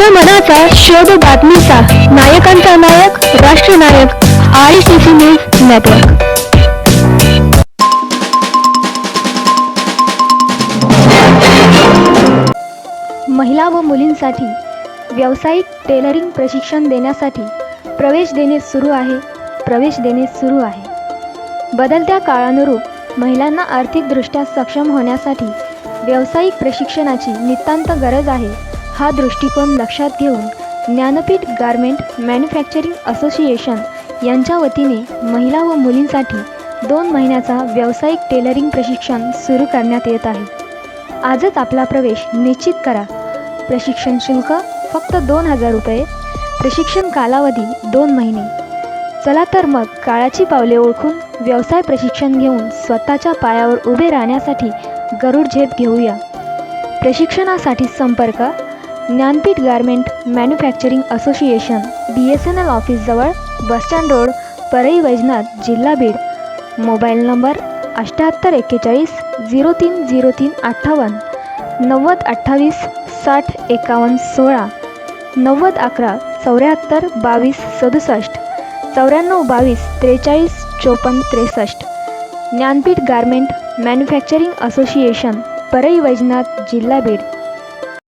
माझा मनाचा शोध बातमीचा. नायकांचा नायक राष्ट्रनायक I C C news network. महिला व मुलींसाठी व्यावसायिक टेलरिंग प्रशिक्षण देण्यासाठी प्रवेश देणे सुरू आहे. प्रवेश देणे सुरू आहे. बदलत्या काळानुरूप महिलांना आर्थिकदृष्ट्या सक्षम होण्यासाठी व्यावसायिक प्रशिक्षणाची नितांत गरज आहे. हा दृष्टिकोन लक्षात घेऊन ज्ञानपीठ गारमेंट मॅन्युफॅक्चरिंग असोसिएशन यांच्या वतीने महिला व मुलींसाठी दोन महिन्याचा व्यावसायिक टेलरिंग प्रशिक्षण सुरू करण्यात येत आहे. आजच आपला प्रवेश निश्चित करा. प्रशिक्षण शुल्क फक्त दोन हजार रुपये. प्रशिक्षण कालावधी दोन महिने. चला तर मग काळाची पावले ओळखून व्यवसाय प्रशिक्षण घेऊन स्वतःच्या पायावर उभे राहण्यासाठी गरुड झेप घेऊया. प्रशिक्षणासाठी संपर्क Dnyanpeeth garment manufacturing association B S N L ऑफिसजवळ bus stand road परई वैजनाथ जिल्हा बीड. मोबाईल नंबर अठ्ठ्याहत्तर एक्केचाळीस झिरो तीन झिरो तीन अठ्ठावन्न नव्वद अठ्ठावीस साठ एकावन्न सोळा नव्वद अकरा चौऱ्याहत्तर बावीस सदुसष्ट चौऱ्याण्णव बावीस त्रेचाळीस चोपन्न त्रेसष्ट. ज्ञानपीठ गारमेंट मॅन्युफॅक्चरिंग असोसिएशन परई वैजनाथ जिल्हा बीड.